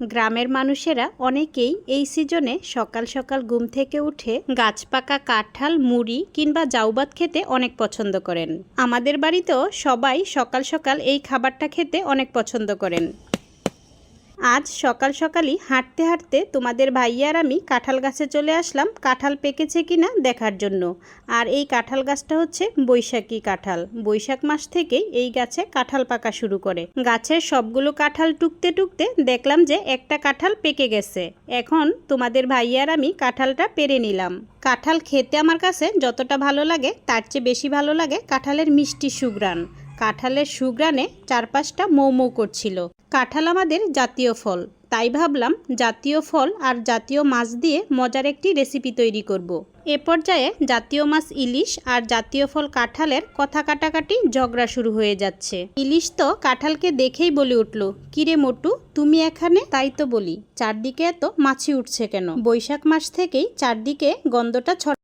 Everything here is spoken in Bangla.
গ্রামের মানুষেরা অনেকেই এই সিজনে সকাল সকাল ঘুম থেকে উঠে গাছ পাকা কাঁঠাল, মুড়ি কিংবা জাউবাত খেতে অনেক পছন্দ করেন। আমাদের বাড়িতেও সবাই সকাল সকাল এই খাবারটা খেতে অনেক পছন্দ করেন। আজ সকাল সকালই হাঁটতে হাঁটতে তোমাদের ভাইয়া আর আমি কাঁঠাল গাছে চলে আসলাম। কাঁঠাল পেকেছে কিনা দেখার জন্য। আর এই কাঁঠাল গাছটা হচ্ছে বৈশাখী কাঁঠাল। বৈশাখ মাস থেকেই এই গাছে কাঁঠাল পাকা শুরু করে। গাছের সবগুলো কাঁঠাল টুকতে টুকতে দেখলাম যে একটা কাঁঠাল পেকে গেছে। এখন তোমাদের ভাইয়া আর আমি কাঁঠালটা পেরে নিলাম। কাঁঠাল খেতে আমার কাছে যতটা ভালো লাগে, তার চেয়ে বেশি ভালো লাগে কাঁঠালের মিষ্টি সুগ্রান কাঁঠালের সুগ্রানে চারপাশটা মৌ করছিল। কাঁঠাল আমাদের জাতীয় ফল। তাই ভাবলাম জাতীয় ফল আর জাতীয় মাছ দিয়ে মজার একটি রেসিপি তৈরি করব। এ পর্যায়ে জাতীয় মাছ ইলিশ আর জাতীয় ফল কাঁঠালের কথা কাটাকাটি ঝগড়া শুরু হয়ে যাচ্ছে। ইলিশ তো কাঁঠালকে দেখেই বলে উঠল, কিরে মোটু, তুমি এখানে? তাই তো বলি, চারদিকে এত মাছি উঠছে কেন? বৈশাখ মাস থেকেই চারদিকে গন্ধটা ছড়